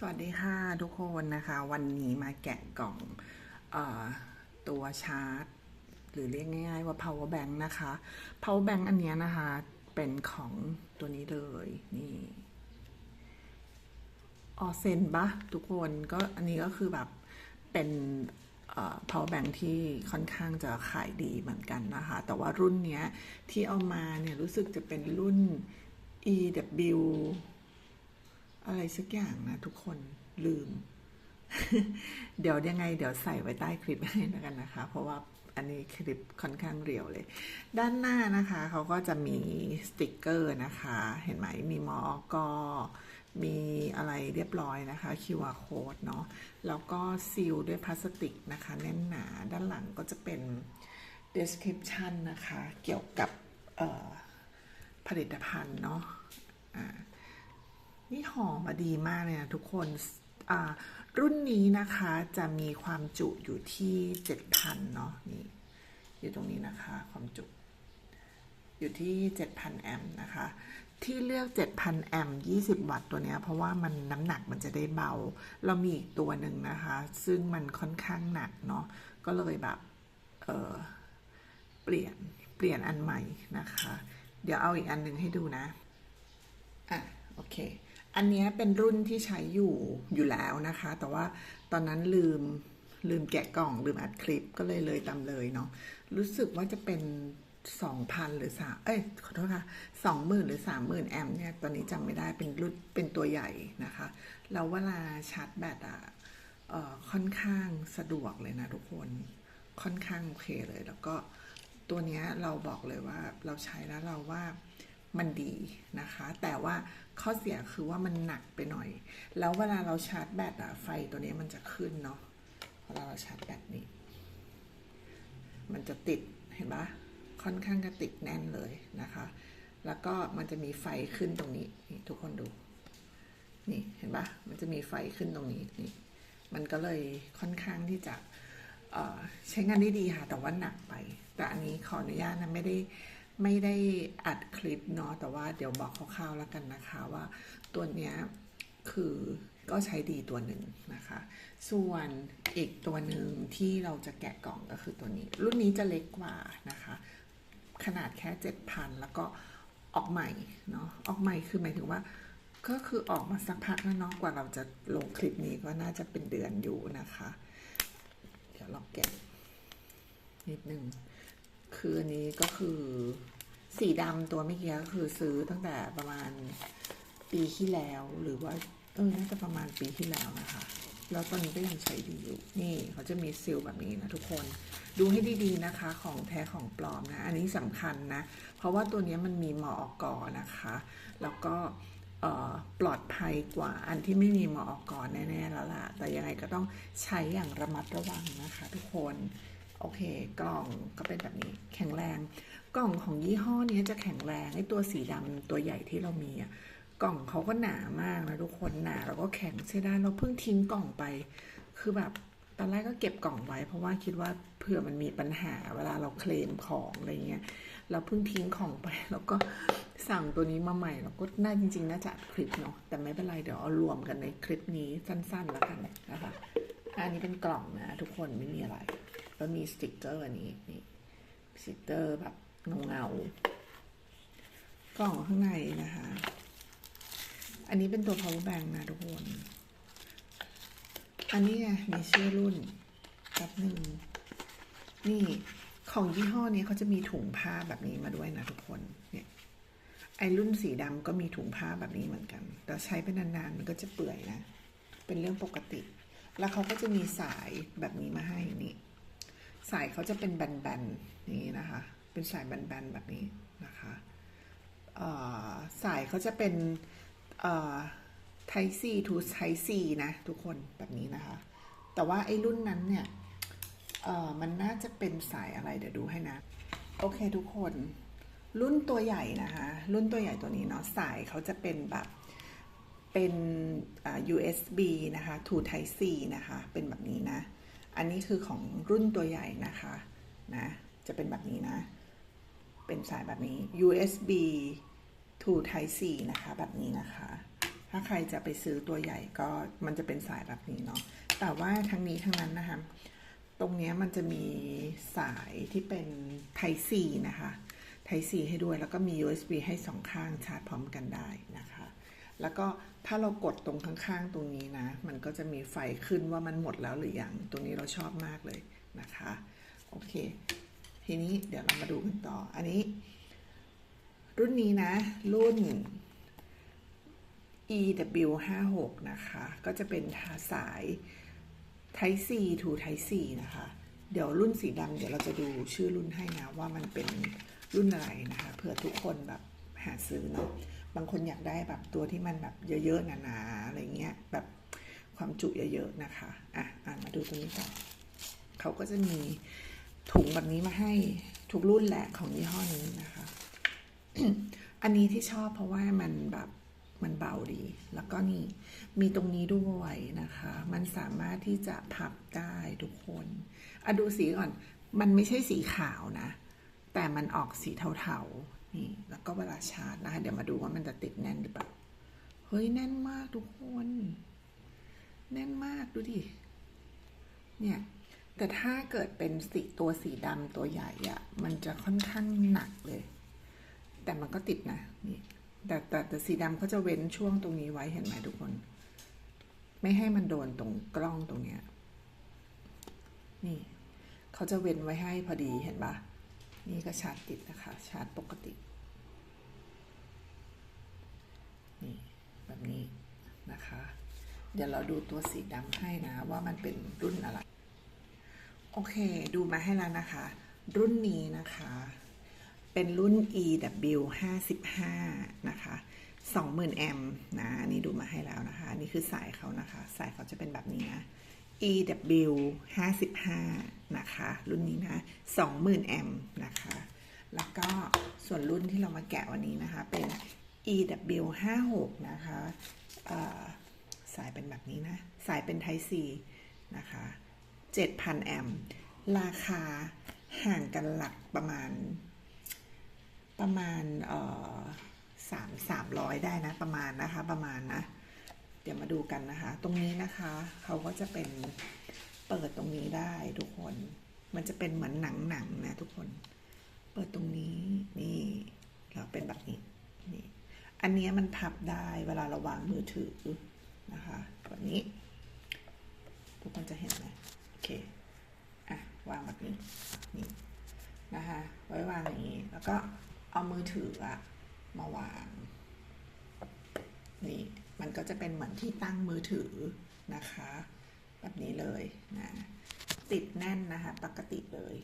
สวัสดีค่ะทุกคนนะคะ วันนี้มาแกะกล่องอตัวชาร์จ หรือเรียกง่าย ๆ ว่า power bank นะคะ power bank อันนี้นะคะ เป็นของตัวนี้เลยนี่ออเซนปะทุกคนก็อันนี้ก็คือแบบเป็นเอ่อ power bank ที่ค่อนข้างจะขายดีเหมือนกันนะคะ แต่ว่ารุ่นเนี้ยที่เอามาเนี่ยรู้สึกจะเป็นรุ่น EW อะไรสักอย่างนะทุกคนลืม เดี๋ยวยังไง เดี๋ยวใส่ไว้ใต้คลิปให้แล้วกันนะคะ เพราะว่าอันนี้คลิปค่อนข้างเรียวเลย ด้านหน้านะคะเขาก็จะมีสติกเกอร์นะคะ เห็นไหมมีมอกอมีอะไรเรียบร้อยนะคะ QR code เนาะแล้วก็ซีลด้วยพลาสติกนะคะ แน่นหนาด้านหลังก็จะเป็น description นะคะ เกี่ยวกับผลิตภัณฑ์เนาะ นี่หอมาดีมากเลยนะทุกคนรุ่นนี้นะคะจะมีความจุอยู่ที่7,000เนาะนี่อยู่ตรงนี้นะคะ ความจุ อยู่ที่7,000แอมป์นะคะ ที่เลือก7,000แอมป์20วัตต์ตัวเนี้ยเพราะว่ามันน้ำหนักมันจะได้เบา เรามีอีกตัวหนึ่งนะคะ ซึ่งมันค่อนข้างหนักเนาะก็เลยแบบเออเปลี่ยนเปลี่ยนอันใหม่นะคะ เดี๋ยวเอาอีกอันหนึ่งให้ดูนะอะโอเค อันนี้เป็นรุ่นที่ใช้อยู่อยู่แล้วนะคะ แต่ว่าตอนนั้นลืมลืมแกะกล่องลืมอัดคลิปก็เลยเลยตามเลยเนาะรู้สึกว่าจะเป็นสองพันหรือสามเอ้ยขอโทษค่ะสองหมื่นหรือสามหมื่นแอมเนี่ยตอนนี้จำไม่ได้เป็นรุ่นเป็นตัวใหญ่นะคะ แล้วเวลาชาร์จแบตอะเอ่อค่อนข้างสะดวกเลยนะทุกคนค่อนข้างโอเคเลย แล้วก็ตัวเนี้ยเราบอกเลยว่าเราใช้แล้วเราว่ามันดีนะคะ แต่ว่า ข้อเสียคือว่ามันหนักไปหน่อย แล้วเวลาเราชาร์จแบตอะไฟตัวนี้มันจะขึ้นเนาะเวลาเราชาร์จแบตนี่มันจะติดเห็นปะค่อนข้างจะติดแน่นเลยนะคะ แล้วก็มันจะมีไฟขึ้นตรงนี้นี่ทุกคนดู นี่เห็นปะมันจะมีไฟขึ้นตรงนี้นี่ มันก็เลยค่อนข้างที่จะใช้งานได้ดีค่ะ แต่ว่าหนักไป แต่อันนี้ขออนุญาตนะไม่ได้ ไม่ได้อัดคลิปเนาะแต่ว่าเดี๋ยวบอกคร่าวๆแล้วกันนะคะว่าตัวเนี้ยคือก็ใช้ดีตัวหนึ่งนะคะ ส่วนอีกตัวหนึ่งที่เราจะแกะกล่องก็คือตัวนี้ รุ่นนี้จะเล็กกว่านะคะ ขนาดแค่ 7,000 แล้วก็ออกใหม่เนาะออกใหม่คือหมายถึงว่า ก็คือออกมาสักพักแล้วเนาะกว่าเราจะลงคลิปนี้ก็น่าจะเป็นเดือนอยู่นะคะ เดี๋ยวเราแกะนิดนึง คืออันนี้ก็คือสีดำตัวเมื่อกี้ก็คือซื้อตั้งแต่ประมาณปีที่แล้วหรือว่าเออน่าจะประมาณปีที่แล้วนะคะ แล้วตอนนี้ก็ยังใช้ดีอยู่ นี่เขาจะมีซีลแบบนี้นะทุกคน ดูให้ดีๆนะคะ ของแท้ของปลอมนะ อันนี้สำคัญนะ เพราะว่าตัวนี้มันมีมออกนะคะ แล้วก็ปลอดภัยกว่าอันที่ไม่มีมออกแน่ๆแล้วล่ะ แต่ยังไงก็ต้องใช้อย่างระมัดระวังนะคะ ทุกคน โอเค กล่องก็เป็นแบบนี้แข็งแรง กล่องของยี่ห้อนี้จะแข็งแรงไอ้ตัวสีดำตัวใหญ่ที่เรามีอะกล่องเขาก็หนามากนะทุกคนหนาแล้วก็แข็งใช้ได้เราเพิ่งทิ้งกล่องไป คือแบบตอนแรกก็เก็บกล่องไว้ เพราะว่าคิดว่าเผื่อมันมีปัญหาเวลาเราเคลมของอะไรเงี้ยเราเพิ่งทิ้งของไป แล้วก็สั่งตัวนี้มาใหม่แล้วก็น่าจริง ๆ น่าจะคลิปเนาะแต่ไม่เป็นไรเดี๋ยวเอารวมกันในคลิปนี้สั้นๆแล้วกันนะคะอันนี้เป็นกล่องนะทุกคนไม่มีอะไร แล้วมีสติกเกอร์อันนี้นี่สติกเกอร์แบบเงาเงาๆกล่องข้างในนะคะ อันนี้เป็นตัว power bank นะทุกคน อันนี้ไงมีชื่อรุ่นแป๊บหนึ่ง นี่ของยี่ห้อนี้เขาจะมีถุงผ้าแบบนี้มาด้วยนะทุกคน เนี่ย ไอรุ่นสีดำก็มีถุงผ้าแบบนี้เหมือนกัน แต่ใช้ไปนานๆมันก็จะเปื่อยนะ เป็นเรื่องปกติ แล้วเขาก็จะมีสายแบบนี้มาให้นี่ สายเขาจะเป็นแบนๆนี้นะคะ เป็นสายแบนๆแบบนี้นะคะสายเขาจะเป็นเอ่อ Type C to Type C นะทุกคนแบบนี้นะคะ แต่ว่าไอ้รุ่นนั้นเนี่ยมันน่าจะเป็นสายอะไรเดี๋ยวดูให้นะ โอเคทุกคนรุ่นตัวใหญ่นะคะ รุ่นตัวใหญ่ตัวนี้เนาะสายเขาจะเป็นแบบเป็น USB นะคะ to Type C นะคะ เป็นแบบนี้นะ อันนี้คือของรุ่นตัวใหญ่นะคะนะจะเป็นแบบนี้นะ เป็นสายแบบนี้ USB to Type C นะคะแบบนี้นะคะ ถ้าใครจะไปซื้อตัวใหญ่ก็มันจะเป็นสายแบบนี้เนาะแต่ว่าทั้งนี้ทั้งนั้นนะคะ ตรงนี้มันจะมีสายที่เป็น Type C นะคะ Type C ให้ด้วยแล้วก็มี USB ให้สองข้างชาร์จพร้อมกันได้นะคะ แล้วก็ถ้าเรากดตรงข้างๆ ตรงนี้นะ มันก็จะมีไฟขึ้นว่ามันหมดแล้วหรือยัง ตรงนี้เราชอบมากเลยนะคะ โอเค ทีนี้เดี๋ยวเรามาดูกันต่อ อันนี้ รุ่นนี้นะ รุ่น EW56 นะคะ ก็จะเป็นสาย Type C to Type C นะคะ เดี๋ยวรุ่นสีดำเดี๋ยวเราจะดูชื่อรุ่นให้นะ ว่ามันเป็นรุ่นอะไรนะคะ เผื่อทุกคนแบบหาซื้อเนาะ บางคนอยากได้แบบตัวที่มันแบบเยอะๆหนาๆอะไรเงี้ยแบบความจุเยอะๆนะคะอะอ่านมาดูตรงนี้ก่อนเขาก็จะมีถุงแบบนี้มาให้ทุกรุ่นแหละของยี่ห้อนี้นะคะ อันนี้ที่ชอบเพราะว่ามันแบบมันเบาดี แล้วก็นี่มีตรงนี้ด้วยนะคะ มันสามารถที่จะพับได้ทุกคนอะดูสีก่อน มันไม่ใช่สีขาวนะ แต่มันออกสีเทาๆ นี่แล้วก็เวลาชาร์จนะคะ เดี๋ยวมาดูว่ามันจะติดแน่นหรือเปล่า เฮ้ย แน่นมากทุกคน แน่นมากดูดิ เนี่ย แต่ถ้าเกิดเป็นสีตัวสีดำตัวใหญ่อะมันจะค่อนข้างหนักเลย แต่มันก็ติดนะ นี่ แต่แต่แต่สีดำเขาจะเว้นช่วงตรงนี้ไว้เห็นไหมทุกคน ไม่ให้มันโดนตรงกล้องตรงเนี้ย นี่ เขาจะเว้นไว้ให้พอดีเห็นปะ นี่ก็ชาร์จติดนะคะ ชาร์จปกติ นี่แบบนี้นะคะ เดี๋ยวเราดูตัวสีดำให้นะ ว่ามันเป็นรุ่นอะไร โอเค ดูมาให้แล้วนะคะ รุ่นนี้นะคะ เป็นรุ่น EW 55นะคะ20,000แอมป์นะนนี้ดูมาให้แล้วนะคะ นี่คือสายเขานะคะ สายเขาจะเป็นแบบนี้นะ EW 55นะคะ รุ่นนี้นะ 20,000 แอมป์นะคะ แล้วก็ส่วนรุ่นที่เรามาแกะวันนี้นะคะ เป็น EW 56นะคะสายเป็นแบบนี้นะ สายเป็น Type C นะคะ 7,000 แอมป์ราคาห่างกันหลักประมาณ ประมาณเอ่อสามสามร้อยได้นะ ประมาณนะคะ ประมาณนะ ดี๋ยวมาดูกันนะคะ ตรงนี้นะคะ เขาก็จะเป็นเปิดตรงนี้ได้ทุกคน มันจะเป็นเหมือนหนังหนังๆนะทุกคน เปิดตรงนี้ นี่เราเป็นแบบนี้ นี่ อันนี้มันพับได้เวลาเราวางมือถือนะคะแบบนี้ ทุกคนจะเห็นไหมโอเค อะ วางแบบนี้ นี่นะคะ ไว้วางอย่างนี้ แล้วก็เอามือถืออะมาวาง นี่ มันก็จะเป็นเหมือนที่ตั้งมือถือนะคะ แบบนี้เลยนะติดแน่นนะคะปกติเลย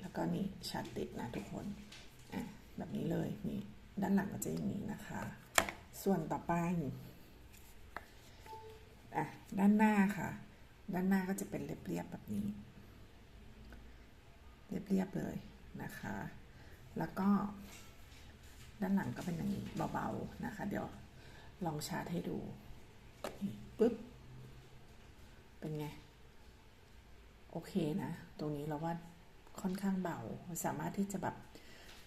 แล้วก็นี่ชาร์ติดนะทุกคนอะแบบนี้เลยนี่ด้านหลังก็จะอย่างนี้นะคะ ส่วนต่อไปอะด้านหน้าค่ะ ด้านหน้าก็จะเป็นเรียบๆแบบนี้ เรียบๆเลยนะคะ แล้วก็ด้านหลังก็เป็นอย่างนี้เบาๆนะคะ เดี๋ยว ลองชาร์จให้ดูปึ๊บ เป็นไง โอเคนะ ตรงนี้เราว่าค่อนข้างเบา สามารถที่จะแบบ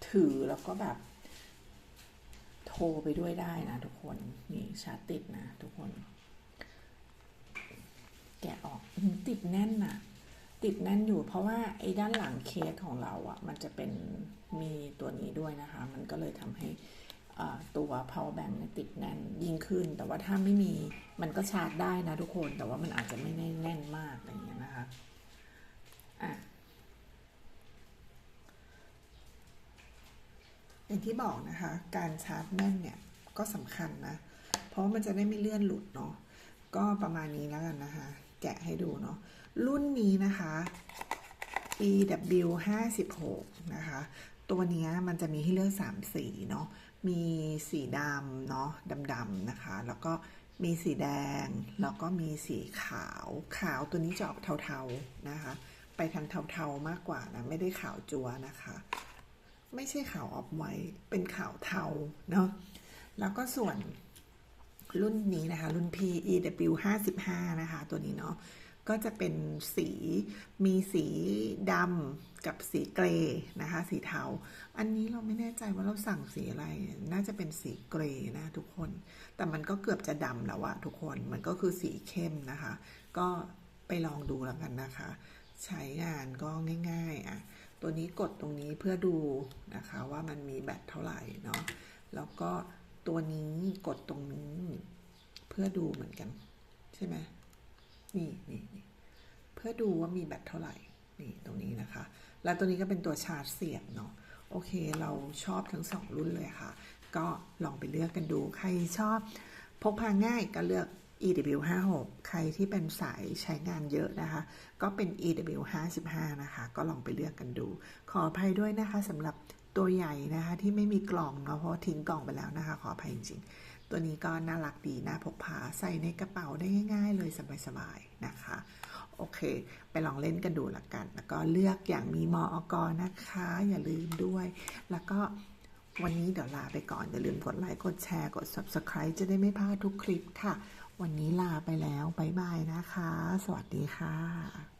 ถือแล้วก็แบบ โทรไปด้วยได้นะทุกคน นี่ชาร์จติดนะทุกคน แกะออกติดแน่นน่ะติดแน่นอยู่เพราะว่าไอ้ด้านหลังเคสของเราอะ่ะ มันจะเป็นมีตัวนี้ด้วยนะคะ มันก็เลยทำให้ ตัว power bank เนี่ยติดแน่นยิ่งขึ้น แต่ว่าถ้าไม่มีมันก็ชาร์จได้นะทุกคนแต่ว่ามันอาจจะไม่แน่นแนนมากอะไรอย่างเงี้ยนะคะอะอย่างที่บอกนะคะ การชาร์จแน่นเนี่ยก็สำคัญนะ เพราะมันจะได้ไม่เลื่อนหลุดเนาะก็ประมาณนี้แล้วกันนะคะ แกะให้ดูเนาะรุ่นนี้นะคะ EW 56นะคะ ตัวนี้มันจะมีให้เลือก 3 สีเนาะ มีสีดำเนาะดำๆนะคะ แล้วก็มีสีแดง แล้วก็มีสีขาว ขาวตัวนี้จะออกเทาๆนะคะ ไปทางเทาๆมากกว่านะ ไม่ได้ขาวจัวนะคะ ไม่ใช่ขาวออฟไวท์เป็นขาวเทาเนาะ แล้วก็ส่วนรุ่นนี้นะคะ รุ่น P EW 55นะคะ ตัวนี้เนาะ ก็จะเป็นสีมีสีดำกับสีเกรย์นะคะ สีเทา อันนี้เราไม่แน่ใจว่าเราสั่งสีอะไร น่าจะเป็นสีเกรย์นะทุกคน แต่มันก็เกือบจะดำแล้วอะทุกคน มันก็คือสีเข้มนะคะ ก็ไปลองดูแล้วกันนะคะ ใช้งานก็ง่าย ๆอะตัวนี้กดตรงนี้เพื่อดูนะคะว่ามันมีแบตเท่าไหร่เนาะ แล้วก็ตัวนี้กดตรงนี้เพื่อดูเหมือนกัน ใช่ไหม นี่นี่นเพื่อดูว่ามีแบตเท่าไหร่ นี่ตรงนี้นะคะ แล้วตัวนี้ก็เป็นตัวชาร์จเสียบเนาะ โอเค เราชอบทั้งสองรุ่นเลยค่ะ ก็ลองไปเลือกกันดู ใครชอบพกพาง่ายก็เลือก EW56 ใครที่เป็นสายใช้งานเยอะนะคะ ก็เป็น EW55 นะคะ ก็ลองไปเลือกกันดู ขออภัยด้วยนะคะสำหรับตัวใหญ่นะคะที่ไม่มีกล่องเนาะเพราะทิ้งกล่องไปแล้วนะคะ ขออภัยจริงๆ ตัวนี้ก็น่ารักดีน่าพกพาใส่ในกระเป๋าได้ง่ายๆ เลยสบายๆนะคะ โอเค ไปลองเล่นกันดูละกัน แล้วก็เลือกอย่างมีมออกนะคะ อย่าลืมด้วย แล้วก็วันนี้เดี๋ยวลาไปก่อน อย่าลืมกดไลค์กดแชร์กด subscribe จะได้ไม่พลาดทุกคลิปค่ะ วันนี้ลาไปแล้ว บ๊ายบายนะคะ สวัสดีค่ะ